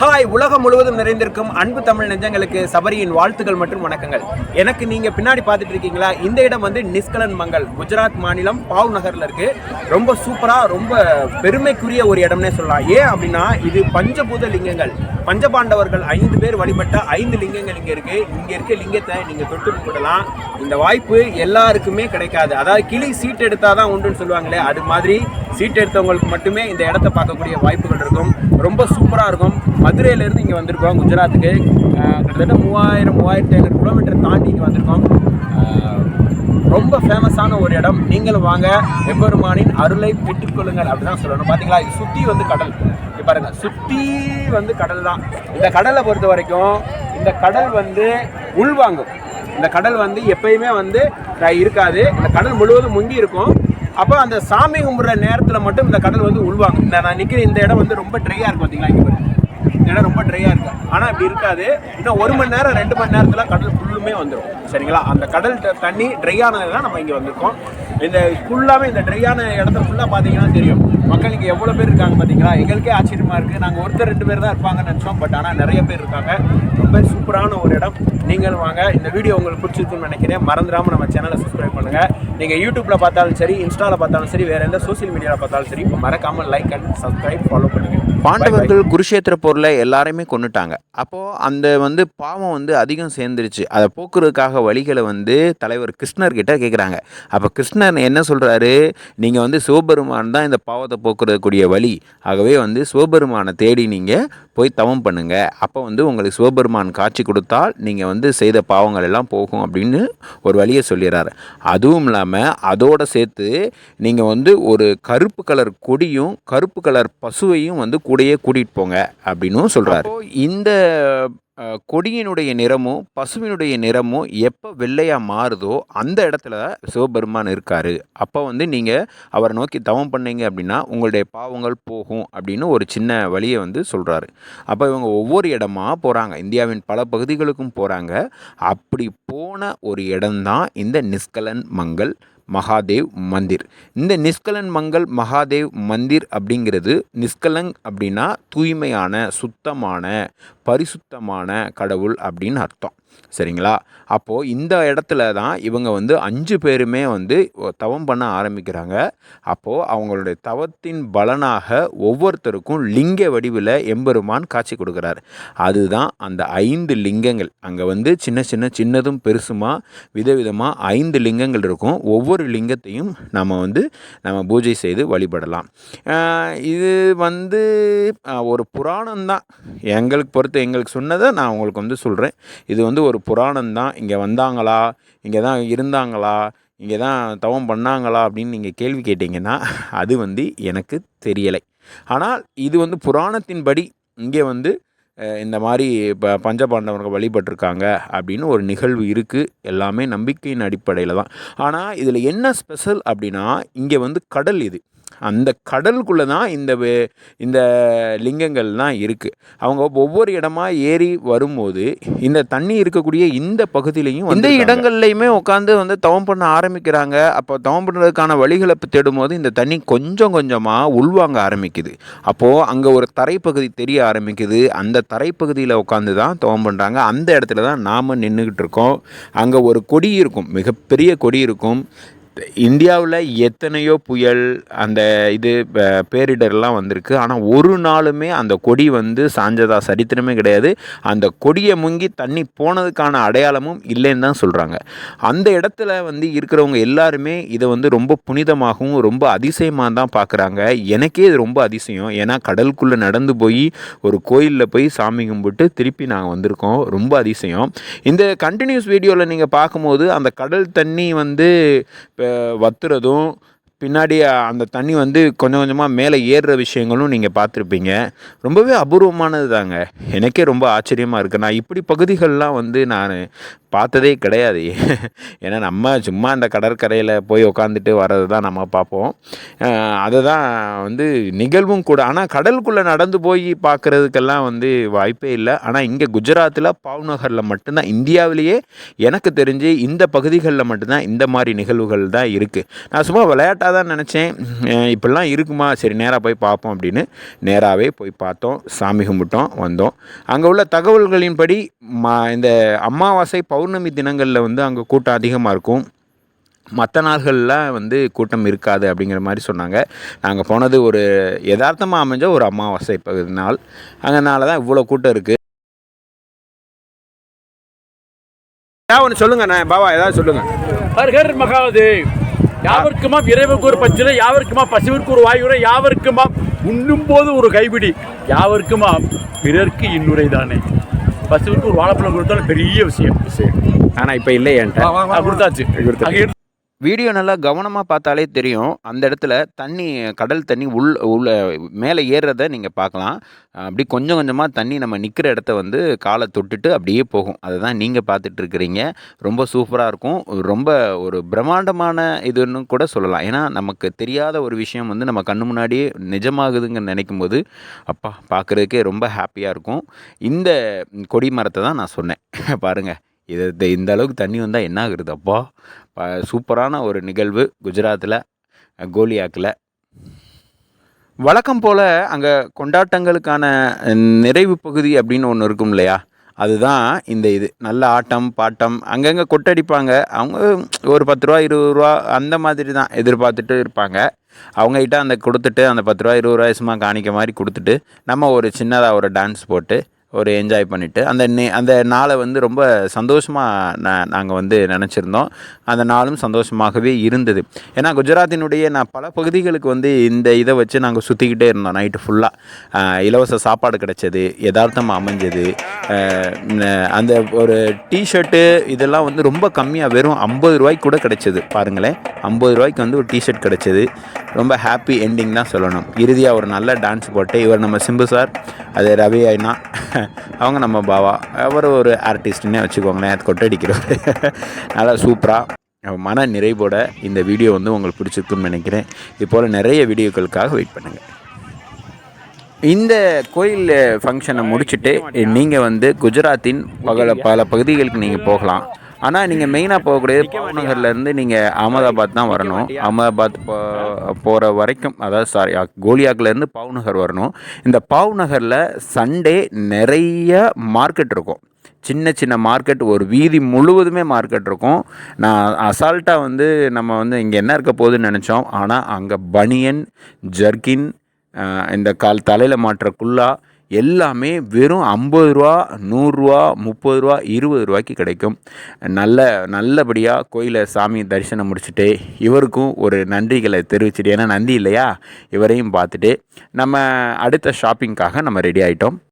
Hi உலகம் முழுவதும் நிறைந்திருக்கும் அன்பு தமிழ் நெஞ்சங்களுக்கு சபரியின் வாழ்த்துக்கள் மற்றும் வணக்கங்கள். எனக்கு நீங்க பின்னாடி பார்த்துட்டு இருக்கீங்களா? இந்த இடம் வந்து நிஸ்கலன் மங்கல் குஜராத் மாநிலம் பாவ் நகர்ல இருக்கு. ரொம்ப சூப்பரா ரொம்ப பெருமைக்குரிய ஒரு இடம்னே சொல்லலாம். ஏன் அப்படின்னா இது பஞ்சபூத லிங்கங்கள். பஞ்சபாண்டவர்கள் ஐந்து பேர் வழிபட்ட ஐந்து லிங்கங்கள் இங்கே இருக்கு. இங்கே இருக்க லிங்கத்தை நீங்கள் தொட்டு கும்பிடலாம் இந்த வாய்ப்பு எல்லாருக்குமே கிடைக்காது. அதாவது கிளி சீட் எடுத்தாதான் உண்டுன்னு சொல்லுவாங்களே அது மாதிரி சீட் எடுத்தவங்களுக்கு மட்டுமே இந்த இடத்த பார்க்கக்கூடிய வாய்ப்புகள் இருக்கும். ரொம்ப சூப்பராக இருக்கும். மதுரையிலேருந்து இங்கே வந்திருக்கோம் குஜராத்துக்கு. கிட்டத்தட்ட மூவாயிரம் மூவாயிரத்தி ஐநூறு கிலோமீட்டர் தாண்டி இங்கே வந்திருக்கோம். ரொம்ப ஃபேமஸான ஒரு இடம். நீங்களும் வாங்க. எம்பெருமானின் அருளை பெற்றுக்கொள்ளுங்கள் அப்படிதான் சொல்லணும். பார்த்தீங்களா இது சுற்றி வந்து கடல். பாருங்கள் சுற்றி வந்து கடல் தான். இந்த கடலை பொறுத்த வரைக்கும் இந்த கடல் வந்து உள்வாங்கும். இந்த கடல் வந்து எப்பயுமே வந்து இருக்காது. இந்த கடல் முழுவதும் முங்கி இருக்கும். அப்போ அந்த சாமி கும்பிட்ற நேரத்தில் மட்டும் இந்த கடல் வந்து உள்வாங்கும். இந்த நான் நிற்கிற இந்த இடம் வந்து ரொம்ப ட்ரையாக இருக்கும் பார்த்தீங்களா இங்கே ஏன்னா இடம் ரொம்ப ட்ரையாக இருக்கும் ஆனால் இப்படி இருக்காது. இன்னும் ஒரு மணி நேரம் ரெண்டு மணி நேரத்தில் கடல் ஃபுல்லுமே வந்துடும் சரிங்களா? அந்த கடல் தண்ணி ட்ரை ஆனதுதான் நம்ம இங்கே வந்திருக்கோம். இந்த ஃபுல்லாகவே இந்த ட்ரையான இடத்த ஃபுல்லாக பார்த்தீங்கன்னா தெரியும். மக்கள் இங்கே எவ்வளோ பேர் இருக்காங்க பார்த்தீங்களா? எங்களுக்கே ஆச்சரியமாக இருக்குது நாங்கள் ஒருத்தர் ரெண்டு பேர் தான் இருப்பாங்கன்னு நினச்சோம். பட் ஆனால் நிறைய பேர் இருக்காங்க. ரொம்ப சூப்பரான ஒரு இடம். நீங்களும் வாங்க. இந்த வீடியோ உங்களுக்கு பிடிச்சிருக்குன்னு நினைக்கிறேன். மறந்துடாமல் நம்ம சேனலை சப்ஸ்கிரைப் பண்ணுங்கள் நீங்கள் யூடியூப்பில் பார்த்தாலும் சரி இன்ஸ்டாவில் பார்த்தாலும் சரி வேறு எந்த சோஷியல் மீடியாவில் பார்த்தாலும் சரி மறக்காமல் லைக் அண்ட் சப்ஸ்கிரைப் ஃபாலோ பண்ணுங்கள் பாண்டவர்கள் குருஷேத்திர போரில் எல்லாரையுமே கொண்டுட்டாங்க அப்போது அந்த வந்து பாவம் வந்து அதிகம் சேர்ந்துருச்சு. அதை போக்குறதுக்காக வழிகளை வந்து தலைவர் கிருஷ்ணர் கிட்ட கேட்குறாங்க அப்போ கிருஷ்ணர் என்ன சொல்கிறாரு நீங்கள் வந்து சிவபெருமான் தான் இந்த பாவத்தை போக்குறதுக்கூடிய வழி. ஆகவே வந்து சிவபெருமானை தேடி நீங்கள் போய் தவம் பண்ணுங்க. அப்போ வந்து உங்களுக்கு சிவபெருமான் காட்சி கொடுத்தால் நீங்கள் வந்து செய்த பாவங்கள் எல்லாம் போகும் அப்படின்னு ஒரு வழியை சொல்லிடுறாரு. அதுவும் இல்லாமல் அதோடு சேர்த்து நீங்கள் வந்து ஒரு கருப்பு கலர் கொடியும் கருப்பு கலர் பசுவையும் வந்து கூடயே கூட்டிகிட்டு போங்க அப்படின்னும் சொல்கிறாரு இந்த கொடியினுடைய நிறமும் பசுவினுடைய நிறமும் எப்போ வெள்ளையாக மாறுதோ அந்த இடத்துல சிவபெருமான் இருக்கார். அப்போ வந்து நீங்கள் அவரை நோக்கி தவம் பண்ணீங்க அப்படின்னா உங்களுடைய பாவங்கள் போகும் அப்படின்னு ஒரு சின்ன வழியை வந்து சொல்கிறாரு அப்போ இவங்க ஒவ்வொரு இடமா போகிறாங்க இந்தியாவின் பல பகுதிகளுக்கும் போகிறாங்க அப்படி போன ஒரு இடம்தான் இந்த நிஸ்கலன் மங்கள் மகாதேவ் மந்திர். இந்த நிஸ்கலன் மங்கள் மகாதேவ் மந்திர் அப்படிங்கிறது நிஸ்கலங் அப்படின்னா தூய்மையான சுத்தமான பரிசுத்தமான கடவுள் அப்படின்னு அர்த்தம். சரிங்களா? அப்போது இந்த இடத்துல தான் இவங்க வந்து அஞ்சு பேருமே வந்து தவம் பண்ண ஆரம்பிக்கிறாங்க. அப்போது அவங்களுடைய தவத்தின் பலனாக ஒவ்வொருத்தருக்கும் லிங்க வடிவில் எம்பெருமான் காட்சி கொடுக்குறாரு. அதுதான் அந்த ஐந்து லிங்கங்கள். அங்கே வந்து சின்ன சின்ன சின்னதும் பெருசுமா விதவிதமாக ஐந்து லிங்கங்கள் இருக்கும். ஒவ்வொரு லிங்கத்தையும் நம்ம வந்து நம்ம பூஜை செய்து வழிபடலாம். இது வந்து ஒரு புராணம் தான் எங்களுக்கு பொறுத்து எங்களுக்கு சொன்னதை நான் உங்களுக்கு வந்து சொல்கிறேன் இது வந்து ஒரு புராணம் தான் இங்கே வந்தாங்களா? இங்கே தான் இருந்தாங்களா? இங்கே தான் தவம் பண்ணாங்களா? அப்படின்னு நீங்கள் கேள்வி கேட்டிங்கன்னா அது வந்து எனக்கு தெரியலை. ஆனால் இது வந்து புராணத்தின்படி இங்கே வந்து இந்த மாதிரி இப்போ பஞ்சபாண்டவர்கள் வழிபட்டிருக்காங்க அப்படின்னு ஒரு நிகழ்வு இருக்குது எல்லாமே நம்பிக்கையின் அடிப்படையில் தான். ஆனால் இதில் என்ன ஸ்பெஷல் அப்படின்னா இங்கே வந்து கடல் இது. அந்த கடலுக்குள்ளே தான் இந்த வே- இந்த லிங்கங்கள்லாம் இருக்குது அவங்க ஒவ்வொரு இடமா ஏறி வரும்போது இந்த தண்ணி இருக்கக்கூடிய இந்த பகுதியிலையும் இந்த இடங்கள்லையுமே உட்காந்து வந்து தவம் பண்ண ஆரம்பிக்கிறாங்க. அப்போ தவம் பண்ணுறதுக்கான வழிகளை தேடும்போது இந்த தண்ணி கொஞ்சம் கொஞ்சமாக உள்வாங்க ஆரம்பிக்குது. அப்போது அங்கே ஒரு தரைப்பகுதி தெரிய ஆரம்பிக்குது. அந்த தரைப்பகுதியில் உட்காந்து தான் தவம் பண்ணுறாங்க அந்த இடத்துல தான் நாம் நின்றுக்கிட்டு இருக்கோம். அங்கே ஒரு கொடி இருக்கும். மிகப்பெரிய கொடி இருக்கும். இந்தியாவில் எத்தனையோ புயல் அந்த இது பேரிடர்லாம் வந்திருக்கு. ஆனால் ஒரு நாளுமே அந்த கொடி வந்து சாஞ்சதா சரித்திரமே கிடையாது. அந்த கொடியை முங்கி தண்ணி போனதுக்கான அடையாளமும் இல்லைன்னு தான் சொல்கிறாங்க அந்த இடத்துல வந்து இருக்கிறவங்க எல்லாருமே இதை வந்து ரொம்ப புனிதமாகவும் ரொம்ப அதிசயமாக தான் பார்க்குறாங்க எனக்கே இது ரொம்ப அதிசயம். ஏன்னா கடலுக்குள்ளே நடந்து போய் ஒரு கோயிலில் போய் சாமி கும்பிட்டு திருப்பி நாங்கள் வந்திருக்கோம். ரொம்ப அதிசயம். இந்த கண்டினியூஸ் வீடியோவில் நீங்கள் பார்க்கும்போது அந்த கடல் தண்ணி வந்து இப்போ வத்துறதும் பின்னாடி அந்த தண்ணி வந்து கொஞ்சம் கொஞ்சமாக மேலே ஏறுற விஷயங்களும் நீங்கள் பார்த்துருப்பீங்க. ரொம்பவே அபூர்வமானது தாங்க எனக்கே ரொம்ப ஆச்சரியமாக இருக்குது நான் இப்படி பகுதிகள்லாம் வந்து நான் பார்த்ததே கிடையாது. ஏன்னா நம்ம சும்மா அந்த கடற்கரையில் போய் உக்காந்துட்டு வர்றது தான் நம்ம பார்ப்போம். அதை தான் வந்து நிகழ்வும் கூட. ஆனால் கடலுக்குள்ளே நடந்து போய் பார்க்குறதுக்கெல்லாம் வந்து வாய்ப்பே இல்லை. ஆனால் இங்கே குஜராத்தில் பாவ்நகரில் மட்டும்தான் இந்தியாவிலேயே எனக்கு தெரிஞ்சு இந்த பகுதிகளில் மட்டும்தான் இந்த மாதிரி நிகழ்வுகள் தான் இருக்குது நான் சும்மா விளையாட்டாக தான் நினச்சேன். இப்படிலாம் இருக்குமா? சரி நேராக போய் பார்ப்போம் அப்படின்னு நேராகவே போய் பார்த்தோம். சாமி கும்பிட்டோம் வந்தோம். அங்கே உள்ள தகவல்களின்படி மா இந்த அமாவாசை பௌர்ணமி தினங்களில் வந்து அங்கே கூட்டம் அதிகமாக இருக்கும். மற்ற நாள்களில் வந்து கூட்டம் இருக்காது அப்படிங்கிற மாதிரி சொன்னாங்க. நாங்கள் போனது ஒரு யதார்த்தமாக அமைஞ்ச ஒரு அமாவாசை பகுதி நாள். அதனால தான் இவ்வளோ கூட்டம் இருக்குது ஏதாவது ஒன்று சொல்லுங்க நான் பாபா ஏதாவது சொல்லுங்க. ஹர் மகாதேவ். யாவருக்குமா இறைவனுக்கு ஒரு பச்சிலை யாவருக்குமா பசுவிற்கு ஒரு வாயுரை யாவருக்குமா உண்ணும் போது ஒரு கைபிடி யாவருக்குமா பிறர்க்கு இன்னுரை தானே பசுவிற்கு ஒரு வாழைப்பழம் கொடுத்தாலும் பெரிய விஷயம். ஆனால் இப்போ இல்லை என்கிட்ட. கொடுத்தாச்சு. வீடியோ நல்லா கவனமாக பார்த்தாலே தெரியும். அந்த இடத்துல தண்ணி கடல் தண்ணி உள் உள்ள மேலே ஏறுறத நீங்கள் பார்க்கலாம். அப்படி கொஞ்சம் கொஞ்சமாக தண்ணி நம்ம நிற்கிற இடத்த வந்து காலை தொட்டுட்டு அப்படியே போகும். அதை தான் நீங்கள் பார்த்துட்டு இருக்கிறீங்க. ரொம்ப சூப்பராக இருக்கும். ரொம்ப ஒரு பிரம்மாண்டமான இதுன்னு கூட சொல்லலாம். ஏன்னா நமக்கு தெரியாத ஒரு விஷயம் வந்து நம்ம கண்ணு முன்னாடியே நிஜமாகுதுங்க நினைக்கும் போது அப்பா பார்க்குறதுக்கே ரொம்ப ஹாப்பியாக இருக்கும். இந்த கொடி மரத்தை தான் நான் சொன்னேன். பாருங்கள் இது இந்த- இந்த அளவுக்கு தண்ணி வந்தால் என்ன ஆகுறது அப்பா? ப- சூப்பரான ஒரு நிகழ்வு குஜராத்தில் கோலியாக்கில். வழக்கம் போல் அங்கே கொண்டாட்டங்களுக்கான நிறைவு பகுதி அப்படின்னு ஒன்று இருக்கும் இல்லையா? அதுதான் இந்த இது. நல்ல ஆட்டம் பாட்டம் அங்கங்கே கொட்டடிப்பாங்க. அவங்க ஒரு பத்து ரூபா இருபது ரூபா அந்த மாதிரி தான் எதிர்பார்த்துட்டு இருப்பாங்க. அவங்ககிட்ட அந்த கொடுத்துட்டு அந்த பத்து ரூபா இருபது ரூபா சும்மா காணிக்க மாதிரி கொடுத்துட்டு நம்ம ஒரு சின்னதாக ஒரு டான்ஸ் போட்டு ஒரு என்ஜாய் பண்ணிவிட்டு அந்த நே அந்த நாளை வந்து ரொம்ப சந்தோஷமாக நான் நாங்கள் வந்து நினச்சிருந்தோம். அந்த நாளும் சந்தோஷமாகவே இருந்தது. ஏன்னா குஜராத்தினுடைய நான் பல பகுதிகளுக்கு வந்து இந்த இதை வச்சு நாங்கள் சுற்றிக்கிட்டே இருந்தோம் நைட்டு ஃபுல்லாக இலவச சாப்பாடு கிடச்சது யதார்த்தமாக அமைஞ்சது. அந்த ஒரு டிஷர்ட்டு இதெல்லாம் வந்து ரொம்ப கம்மியாக வெறும் ஐம்பது ரூபாய்க்கு கூட கிடச்சிது. பாருங்களேன் ஐம்பது ரூபாய்க்கு வந்து ஒரு டிஷர்ட் கிடச்சிது. ரொம்ப ஹாப்பி எண்டிங் தான் சொல்லணும். இறுதியாக ஒரு நல்ல டான்ஸ் போட்டு இவர் நம்ம சிம்பு சார் அது ரவி ஐனா. அவங்க நம்ம பாவா. அவர் ஒரு ஆர்டிஸ்ட்னே வச்சுக்கோங்களேன் கொட்டடிக்கிறவர் நல்லா சூப்பராக மன நிறைவோட இந்த வீடியோ வந்து உங்களுக்கு பிடிச்சிருக்குன்னு நினைக்கிறேன். இப்போல் நிறைய வீடியோக்களுக்காக வெயிட் பண்ணுங்கள் இந்த கோயில் eh, ஃபங்க்ஷனை முடிச்சுட்டு நீங்கள் வந்து குஜராத்தின் பகல பல பகுதிகளுக்கு நீங்கள் போகலாம். ஆனால் நீங்கள் மெயினாக போகக்கூடியது பாவ்நகர்லேருந்து நீங்கள் அகமதாபாத் தான் வரணும். அகமதாபாத் போ போகிற வரைக்கும் அதாவது சாரி கோலியாக்லேருந்து பாவ்நகர் வரணும். இந்த பாவ்நகரில் சண்டே நிறைய மார்க்கெட் இருக்கும். சின்ன சின்ன மார்க்கெட் ஒரு வீதி முழுவதுமே மார்க்கெட் இருக்கும். நான் அசால்ட்டாக வந்து நம்ம வந்து இங்கே என்ன இருக்க போகுதுன்னு நினச்சோம். ஆனால் அங்கே பனியன் ஜர்கின் இந்த கால் தலையில் மாட்டுற குல்லா எல்லாமே வெறும் ஐம்பது ரூபா நூறுரூவா முப்பது ரூபா இருபது ரூபாய்க்கு கிடைக்கும். நல்ல நல்லபடியாக கோயிலை சாமி தரிசனம் முடிச்சுட்டு இவருக்கும் ஒரு நன்றிகளை தெரிவிச்சுட்டு ஏன்னா நந்தி இல்லையா? இவரையும் பார்த்துட்டு நம்ம அடுத்த ஷாப்பிங்க்காக நம்ம ரெடி ஆகிட்டோம்